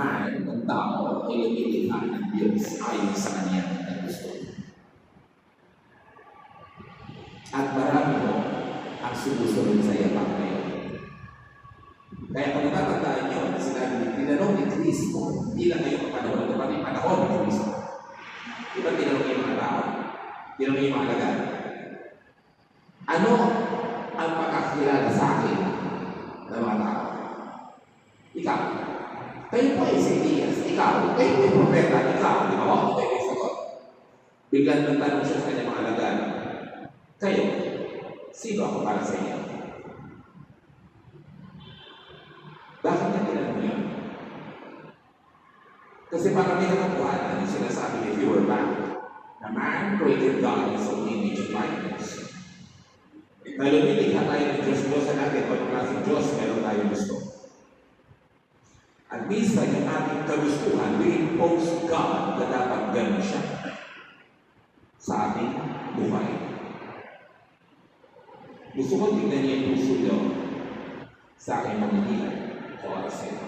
man, ng tao, ay lumilikha ng Diyos ayon sa kanyang gusto. At marami mo ang sumusunod sa yapak na yun. Kaya kung natatandaan nyo, sinabi tinanong ni Kristo, hindi lang ngayong panahon, pa rin panahon ni Kristo. Di ba tinanong yung mga tao? Tinanong yung mga alagad. Ano ang pagkakilala sa akin ng mga tao? Ikaw. Kayo po ay si Elias. Ikaw. Ay propeta. Ikaw. Di ba? Ako kayo may sagot. Biglang nagtanong siya sa kanyang mga alagad. Kayo. Sino ako para sa inyo? Bakit niya tinanong yun? Kasi para may nakatuhanan yung sinasabi ni Feuerbach na man created God in some image of likeness. Na lumilikha tayo ng Diyos, Diyos sa natin, o ng klaseng Diyos, meron tayo gusto. At minsan yung ating kagustuhan, we impose God na dapat ganun siya sa ating buhay. Gusto ko tingnan niya yung puso niyo sa aking mamimilan o sa ito.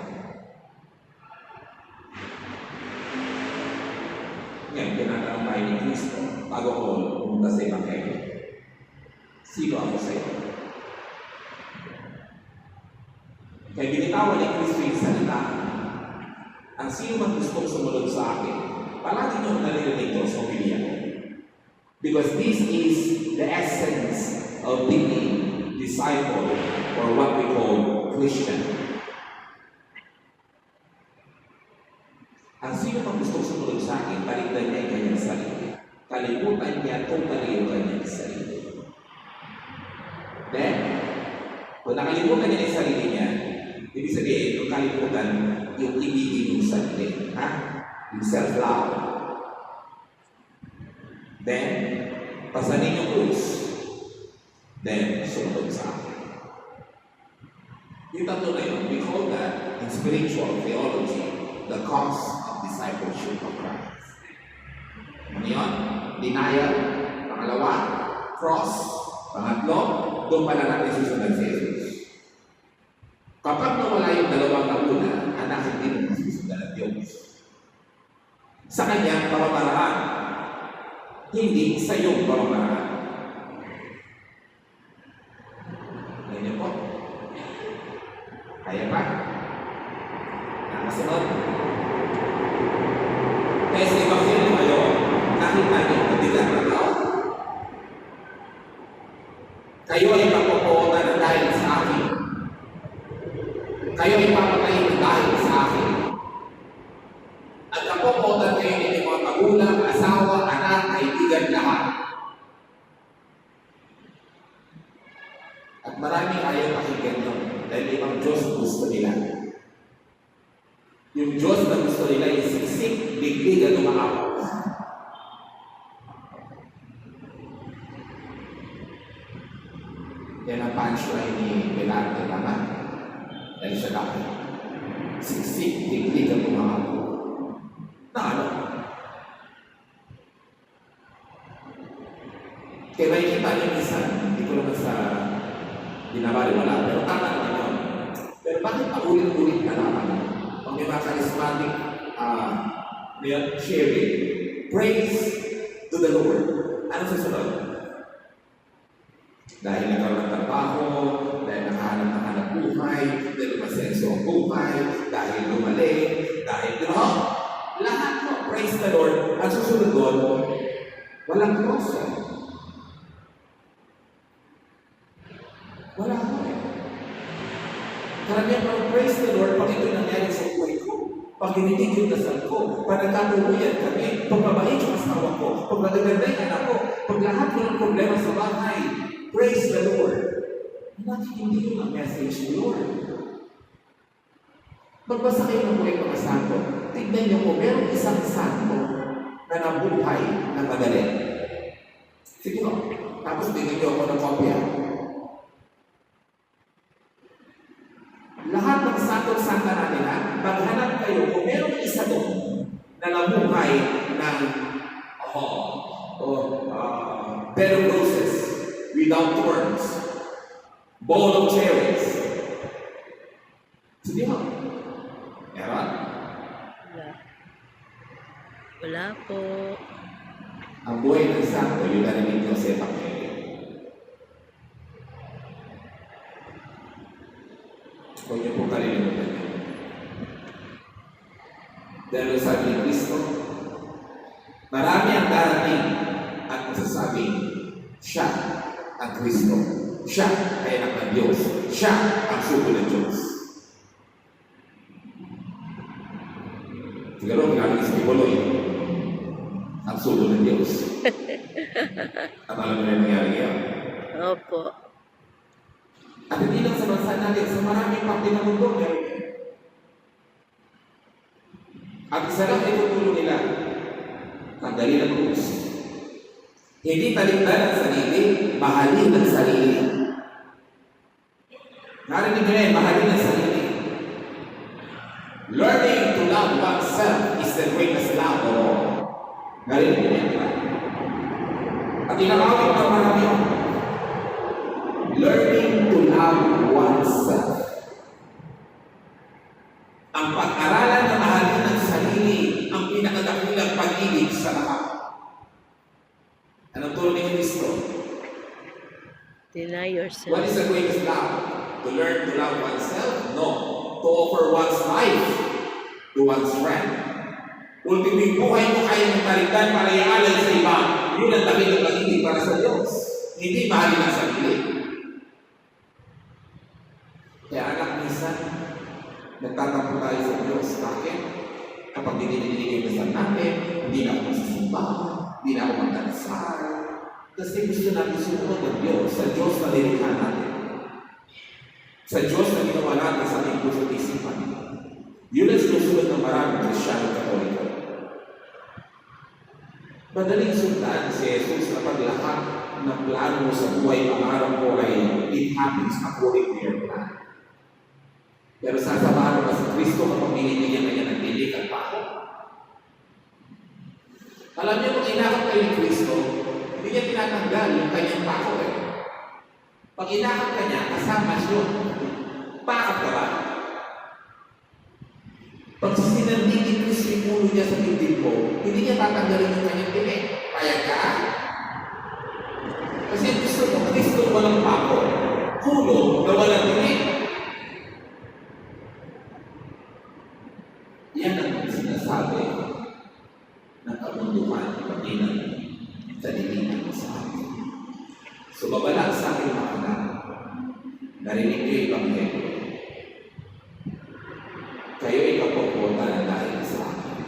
Ngayon, tinatanong tayo ni Kristo bago ko pumunta sa Ebanghelyo. Sino ako sa? Kaya binitawan ni Kristo salita. Ang sino man gustong sumunod sa akin, palagi niyo naririnig to sa pamilya. Because this is the essence of being disciple or what we call Christian. Ang sino man gustong sumunod sa akin, taligdan niya yung kanyang sarili. Kalimutan niya totally yung kanyang sarili. Then, kung nakalimutan niya yung sarili sabihin, yung ibigin yung sarili. Ha? Yung self-love. Then, pasanin yung krus. Then, sumunod sa akin. Yung tatlo na yun, we call that in spiritual theology, the cost of discipleship of Christ. Ano yun? Denial. Pangalawa, cross. Pangatlo, doon pala natin susunod si Jesus. Kapag dalawang nauna, anak hindi mo masusunod ang Diyos. Sa kanyang pamamaraan, hindi sa iyong pamamaraan. Ganyan po. Kaya ba? Nakasunod. Kaya Ebanghelyo ngayon, nakita niyo ang kabilang na tao. Kayo ay mapupuota na dahil sa akin. Kayo ay papatayin na dahil sa akin. At napupuota kayo ng inyong mga magulang, asawa, anak, kaibigan lahat. At marami ayaw pakinggan yun dahil ibang Diyos gusto nila. Yung Diyos na gusto nila yung siksik, biglig at umaapaw. Yan ang punchline ni Pilate naman. Dahil siya lang. Siksik, biglig at umaapaw. Na ano? Kaya makikita niyo minsan, hindi ko naman sa binabaliwala, pero tama naman yun. Pero bakit paulit-ulit na naman? Pag may mga charismatic uh, sharing, praise to the Lord. Ano susunod? Dahil nagkaroon ng trabaho, dahil nakahanap ng hanap buhay, dahil masenso ang buhay, dahil lumaling, dahil gano'n. Lahat mo, praise the Lord. Ang susunod doon, walang yan. Wala ko eh. Karamihan ng praise the Lord pag ito'y nangyari sa buhay ko. Pag hinitig yung dasal ko, pag nagkatuluyan kami, pag mabait yung asawa ko, pag magaganda yung anak ko, pag lahat ng problema sa bahay, praise the Lord. Nakikindi yun ang message ni Lord. Magbasa kayo ng buhay mga santo. Tignan niyo po, meron isang santo na nabuhay na madali. Sige po, tapos bigyan niyo ako ng kopya. Lahat ng santong santa natin ha, maghanap kayo kung meron isa doon na nabuhay ng oh, oh, uh, roses without horns, bowl of cherries. Hindi ba? Meron? Wala. Wala po. Ang buhay ng santo, yung narinig ko sa Siguro, kailangan sa Piboloy, ang sugo ng Diyos. At alam mo na yung nangyari yan. Opo. At hindi lang sa bansa natin, sa maraming parte ng mundo, meron yan. At isa lang ay tutulong nila, tanggalin ang krus. Hindi talikdan ang sarili, mahalin ang sarili. Narinig yan, mahalin ang sarili. Learning to love oneself is the greatest love of all. Narinig nyo yan, di ba? At inakawit ng marami yun. Learning to love oneself. Ang pag-aralan na mahalin ng sarili ang pinakadakilang pag-ibig sa lahat. Anong turo ni Kristo? Deny yourself. What is the greatest love? To learn to love oneself? No. To offer one's life to one's friend. Ultimate buhay mo kayo ng kaligtan para ialay sa iba. Yun ang dakilang pag-ibig para sa Diyos. Hindi mahalin ang sarili. Kaya anak, minsan, nagtatampo tayo sa Diyos. Bakit? Kapag dinililigay na sa natin, hindi na ako magsisimba, hindi na ako magdasal. Kasi gusto natin sumunod ng Diyos, sa Diyos na nilikha natin. Sa Diyos na ginawa natin sa ating puso isipan. Yun ang sinusunod ng maraming Krisyano at Katoliko. Madaling sundan si Jesus na paglahat ng plano mo sa buhay, pangarap mo ay it happens according to your plan. Pero sasamahan mo ba si Kristo kapag binibigyan kanya ng bilik at pako? Alam niyo, kung inakap kayo ni Kristo, hindi niya tinatanggal yung kanyang pako eh. Pag inakap ka niya, kasama siya. Pakap ka ba? Pag sinandig ni Kristo yung ulo niya sa bibig mo, hindi niya tatanggalin yung kanyang bilik. Payag ka? Kasi gusto mo Kristo walang pako. Ulo na walang bilik. Yan ang sinasabi ng kabundukan pag inang sa dilihan mo sa akin. So babala sa akin mga anak, narinig ko yung Ebanghelyo. Kayo ay kapoputa na dahil sa akin.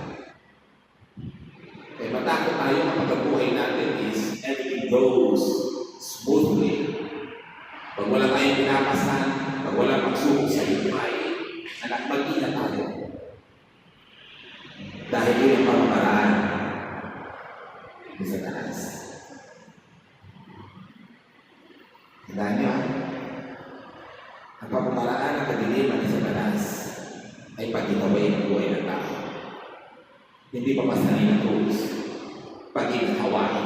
Kaya matakot tayo kapag ang buhay natin is everything goes smoothly. Pag wala tayong pinapasan, pag wala pagsubok sa buhay, anak, mag-ina tayo. Dahil yun ang pamamaraan ni Satanas. Tandaan niyo, ah, ang pamamaraan ng kadiliman ni Satanas ay pagkitaway ng buhay ng tao. Hindi pa masanin ng rules. Pagkitawain.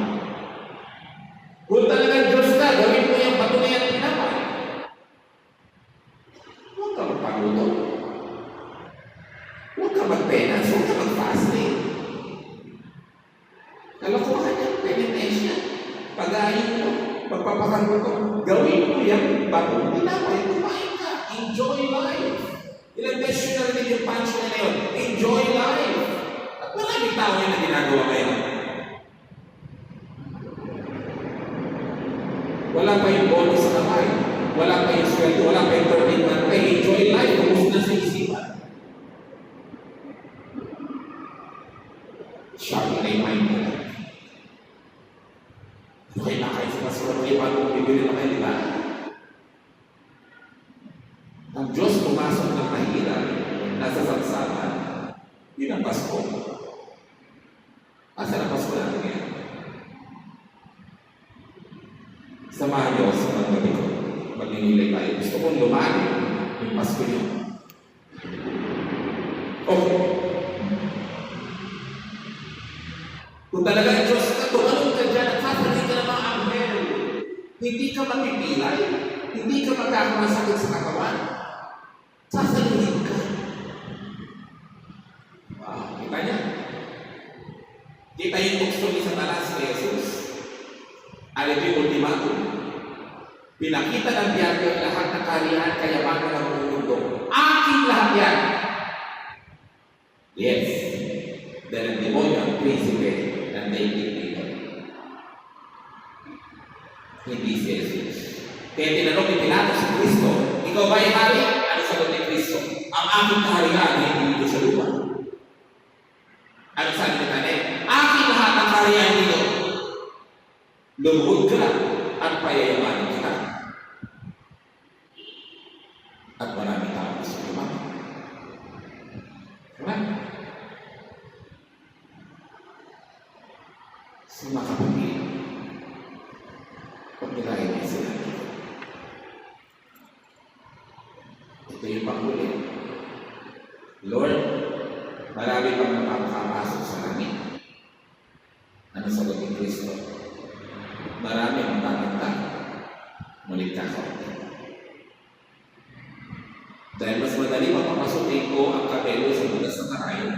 Kung talagang Diyos ka, gawin mo yung patunay at pinapay. Huwag ka magpagulo. Huwag ka magpenas, huwag ka mag-fasting. Kalokohan yan, penitensya. Pag-ayin mo, magpapakanto ko, gawin mo yan, bago tinapay, kumain ka. Enjoy life. Ilang beses yun narinig yung punchline na yun, enjoy life. At maraming tao yan na ginagawa ngayon. Wala pa yung bonus sa kamay. Wala pa yung sweldo, wala pa yung 13 month pay. Enjoy life, kung na sa isipan. Sharp na yung mind nila. Okay na kayo sa pastor, okay, paano bibili na kayo, di ba? Ang Diyos pumasok ng mahirap, nasa saksakan, yun ang Pasko. Asa ang Pasko natin ngayon? Samahan niyo sa paggabi ko. Magninilay tayo. Gusto kong lumani yung Pasko niyo. Ka mapipilay. Hindi ka magkakamasakit sa katawan. Sasaluhin ka. Wow, kita niya. Kita yung tukso ni Satanas kay Jesus. Ito yung ultimatum? Pinakita ng diablo lahat ng kariyan, kayamanan ng mundo. Aking lahat yan! Yes. Dahil ang demonyo ang prinsipe ng dating dito. Hindi si Jesus. Kaya tinanong ni Pilato si Kristo, ikaw ba ay hari? Ano sagot ni Kristo? Ang aking kaharian ay dito sa lupa. Ano sabi ni Tane? Aking lahat ng kaharian dito. Lumuhod ka at payayamanin kita. At maraming tao gusto lumaban. Diba? Sa mga kapatid, pag nirahin niya sila dito, ito yung panghuli. Lord, marami pang napapakapasok sa langit. Ano sagot ni Kristo? Marami ang tatanda, ngunit kakaunti. Dahil mas madali mapapasukin ko ang kabelo sa butas ng karayon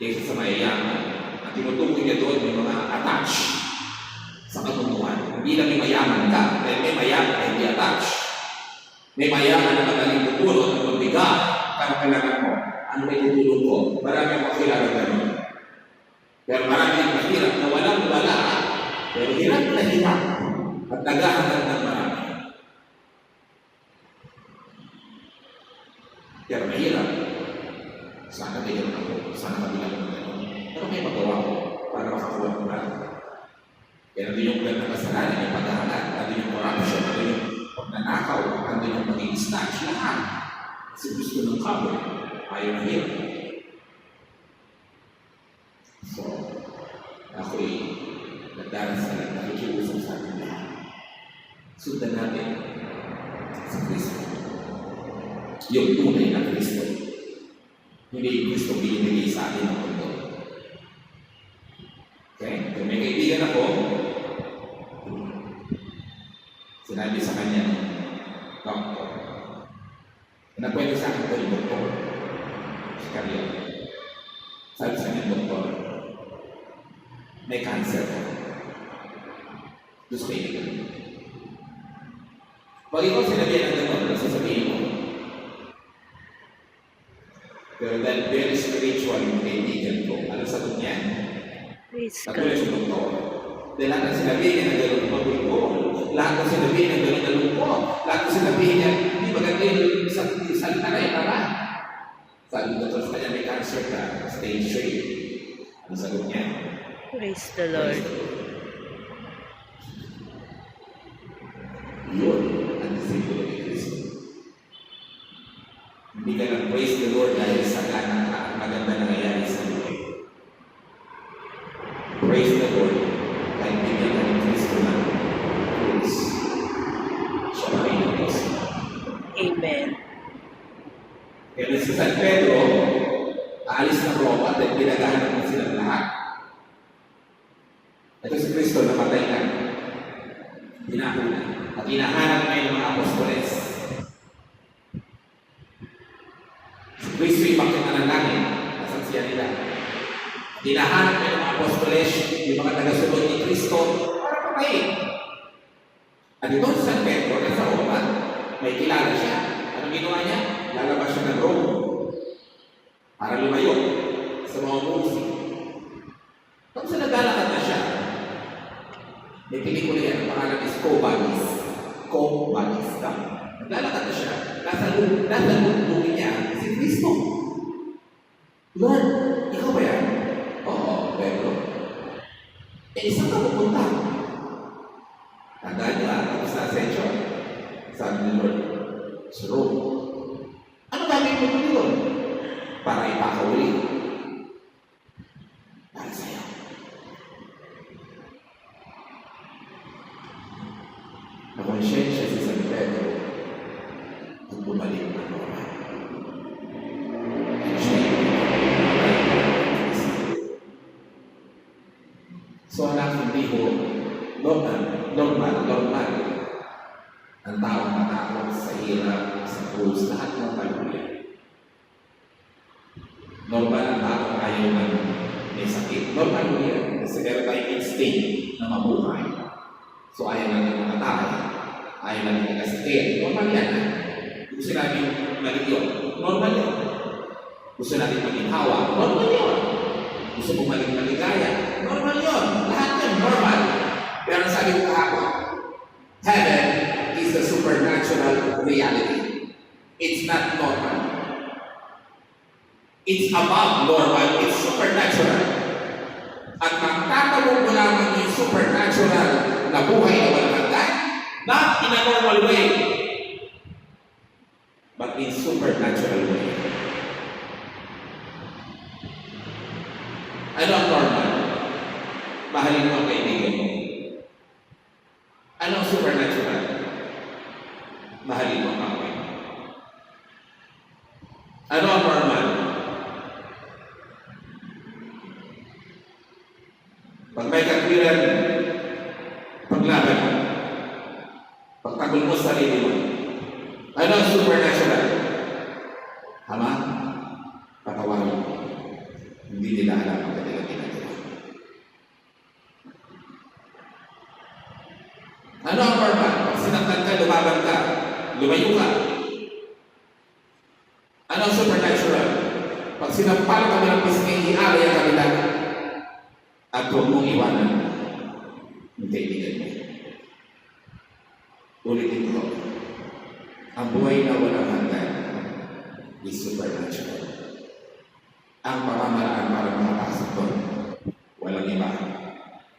kaysa sa mayayaman. At tinutukoy niya doon yung mga attach sa katunuan. Hindi lang may mayaman ka, dahil may mayaman na hindi attach. May mayaman na madaling tutulong at magbigat para kailangan mo. Ano may tutulong ko? Marami ang makilala ganun. Pero marami ang mahirap na walang wala, pero hirap na hirap at naghahanap ng marami. Pero mahirap. Sana may ganun ako. Sana kabilang ng ganun. Pero may magawa ko para makakuha ng marami. Kaya nandun yung plan ng kasalanan, yung paghahanap, nandun yung corruption, nandun yung pagnanakaw, nandun yung maging snatch, lahat. Kasi gusto ng cover, ayaw hirap. So, ako'y nagdarasal nakikiusap sa ating lahat. Sundan natin sa Kristo. Yung tunay na Kristo. Hindi Kristo binibigay sa atin ng mundo. Okay? Kung may kaibigan ako, sinabi sa kanya, Doktor, nakwento sa akin ko yung doktor, si Carrion. Sabi sa akin, Doktor, may cancer ka. Gusto ko ibigay. Pag ikaw sinabihan ng gano'n, ano sasabihin mo? Pero dahil very spiritual yung kaibigan ko, ano sagot niya? Praise God. sa doktor. Dahil lahat ng sinabihin niya ng gano'n pagulpol. Lahat ng sinabihin ng gano'n galungkot. Lahat ng sinabihin niya, hindi maganda yung sa yung salita na tama. Sabi ng doktor sa kanya, may cancer ka, stage 3. Ano sagot niya? Praise the Lord. Yun ang disipulo ni Kristo. Hindi ka lang praise the Lord dahil sa ganang ka, maganda nangyayari sa buhay. Praise the Lord dahil bigyan ka ni Kristo ng praise. Siya pa rin ang Kristo. Amen. Kaya si San Pedro, aalis ng Roma dahil pinagahanap mo silang lahat. Ito si Kristo namatay na. Hinahuna. At hinahanap ngayon ng mga apostoles. Si Kristo yung bakit ng langit. Nasaan siya nila? Hinahanap ngayon ng apostoles, yung mga tagasunod ni Kristo, para patayin. At ito si San Pedro, nasa Roma, may kilala siya. Ano ginawa niya? Lalabas siya ng Rome para lumayo sa mga musi. Tapos sa naglalakad na siya, may pelikula yan, ang pangalan is Cobanis. Cobanis ka. Naglalakad na siya, nasa nasa loob niya, si Kristo. Lord, ikaw ba yan? Oo, Pedro. Eh, saan ka pupunta? Tandaan niya, tapos na ascension. Sabi ni Lord, Rome. Normal ang taong ayaw ng may sakit. Normal mo yan. Kasi meron tayong instinct na mabuhay. So ayaw natin mamatay. Ayaw natin magkasakit. Normal yan. Gusto natin maging yun. Normal yun. Gusto natin maging hawa. Normal yun. Gusto mo maging maligaya. Normal yun. Lahat yun normal. Pero sabi ko kahapon, heaven is a supernatural reality. It's not normal. It's above normal. It's supernatural. At magtatanong mo lamang yung supernatural na buhay na walang hanggan, not in a normal way, but in supernatural way. Ano ang normal? Mahalin mo ang kaibigan mo. Ano ang supernatural? Mahalin mo ang kapwa mo. Ano ang normal? Pag may katwiran, paglaban mo. Pagtanggol mo sa sarili mo. Ano ang supernatural? Tama? Patawarin mo. Hindi nila alam ang kanilang ginagawa. Ano ang normal? Pag sinaktan ka, lumaban ka, lumayo ka. Ano ang supernatural? Pag sinampal kami ng pisngi, ialay ang kanila. At huwag mong iwanan yung kaibigan mo. Ulitin ko. Ang buhay na walang hanggan is supernatural. Ang pamamaraan para makapasok doon, walang iba,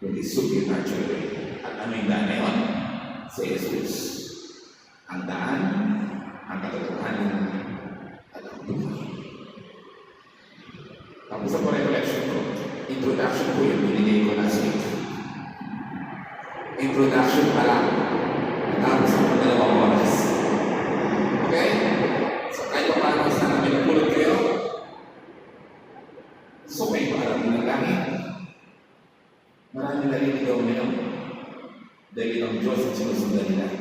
kundi supernatural. At ano yung daan na yun? Si Jesus. Ang daan, ang katotohanan, at ang buhay. Tapos sa recollection ko, introduction ko yung binigay ko last week. Introduction pa lang. Tapos ako dalawang oras. Okay? So kahit pa paano sa namin napulot kayo, so kayo parating ng langit. Maraming naliligaw ngayon. Dahil ang Diyos ang